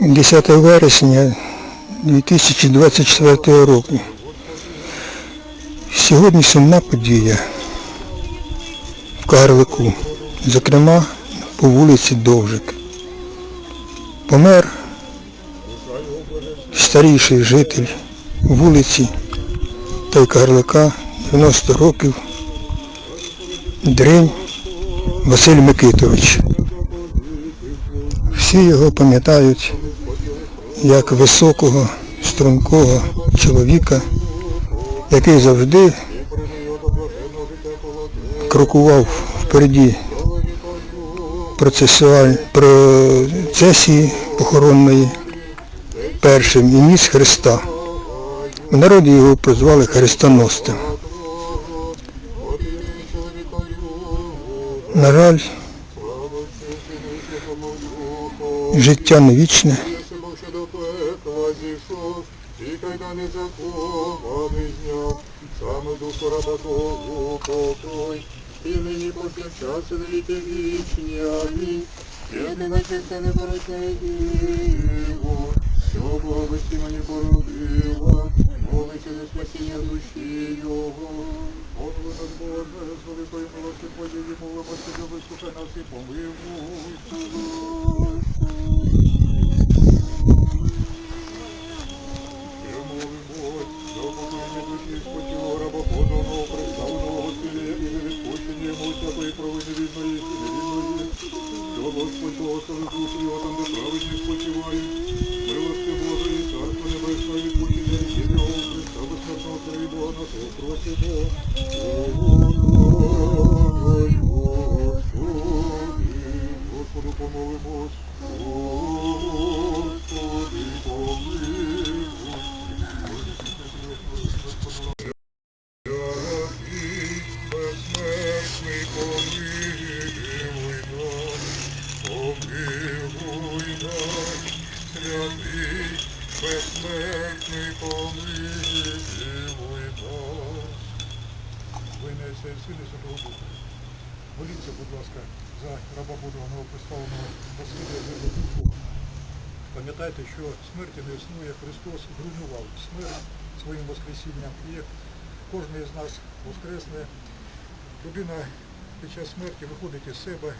10 вересня 2024 року. Сьогодні сумна подія в Карлику, зокрема по вулиці Довжик. Помер старіший житель вулиці та й Карлика 90 років Дрень Василь Микитович. Всі його пам'ятають як високого, стрункого чоловіка, який завжди крокував впереді процесії похоронної першим і ніс Христа. В народі його прозвали Христоностем. На жаль, життя не вічне. Зійшов, і кайдани закований зняв, саме душу раба Твого покой, і нині повсякчас і на віки вічні, амінь. Єдина чиста непорочна діво, що благості мені породила, молиться за спасіння душі його. Господи Боже, з великої милості Твоєї молимося, вислухай нас і помилуй. Господь благослови душу його там, безсмертний, помилуй нас. Винесе сили Святого Духа. Моліться, будь ласка, за раба Божого новоприставленого Василія Вербовичу. Пам'ятайте, що смерті не існує, Христос зруйнував смерть своїм Воскресінням. І кожен із нас воскресне, людина під час смерті виходить із себе,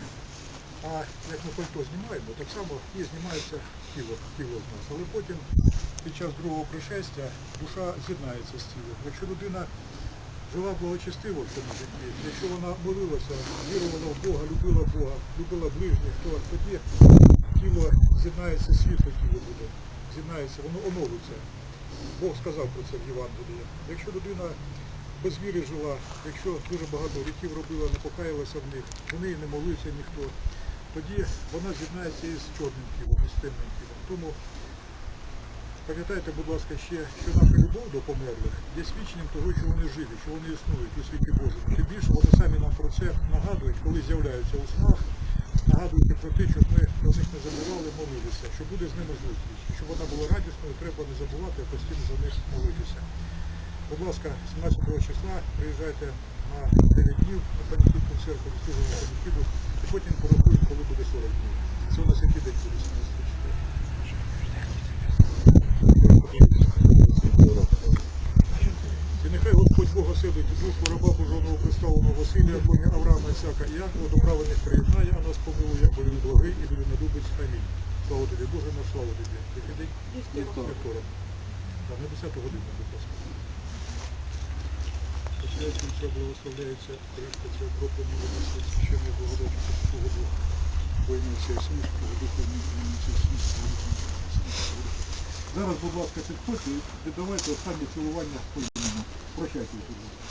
а як ми пальто знімаємо, так само і знімається тіло, тіло з нас. Але потім під час другого пришестя душа з'єднається з тілом. Якщо людина жила благочестиво в цьому житті, якщо вона молилася, вірувала в Бога, любила Бога, любила ближніх, то тоді тіло з'єднається, світло тіло буде, з'єднається, воно оновиться. Бог сказав про це в Євангелії. Якщо людина без віри жила, якщо дуже багато гріхів робила, не покаялася в них, в неї не молився ніхто, тоді вона з'єднається із чорним тілом, із темним тілом. Тому пам'ятайте, будь ласка, ще, що наша любов до померлих є свідченням того, що вони живі, що вони існують у світі Божому. Тим більше вони самі нам про це нагадують, коли з'являються у снах, нагадують про те, щоб ми про них не забували, молилися, що буде з ними зустріч. Щоб вона була радісною, треба не забувати, а постійно за них молитися. Будь ласка, 17 числа приїжджайте на 9 днів на паніківку церкву, відслуження панікіду, потім порахуємо, коли буде 40 днів. Це у нас який день буде 17 І нехай Господь Бог оселить душу раба Божого представленого Василія, коня Авраама, Ісака і Якова, до праведних приєднає, а нас помилує, бо він благий і людина любить. Амінь. Слава тобі, Боже, на славу тобі. Який день? Вівторок. Так, на 10 годину, будь ласка. Все благословляється, кришка ця кропля милості, священної благодаті Святого Духа. Во Отця і Сина, Святого Духа, і Сина, Святого Зараз, будь ласка, підходьте і віддавайте останнє цілування спільному. Прощайте, будь ласка.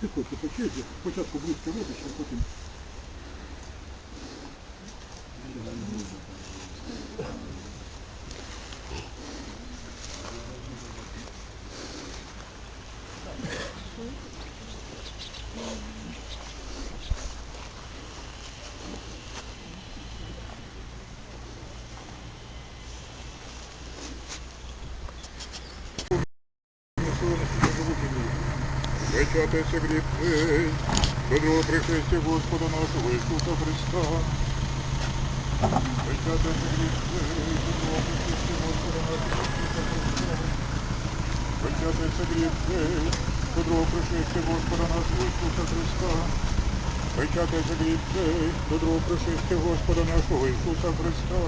Підходьте, почуйте. Спочатку близько родичі, а потім... Святися гріхи, до другого пришестя Господа нашого Ісуса Христа. Печатайте гріхи, до другого Господа нашого Ісуса Христа. Печатайте гріхи, до другого Господа нашого Ісуса Христа. Печатайте гріхи, до другого Господа нашого Ісуса Христа.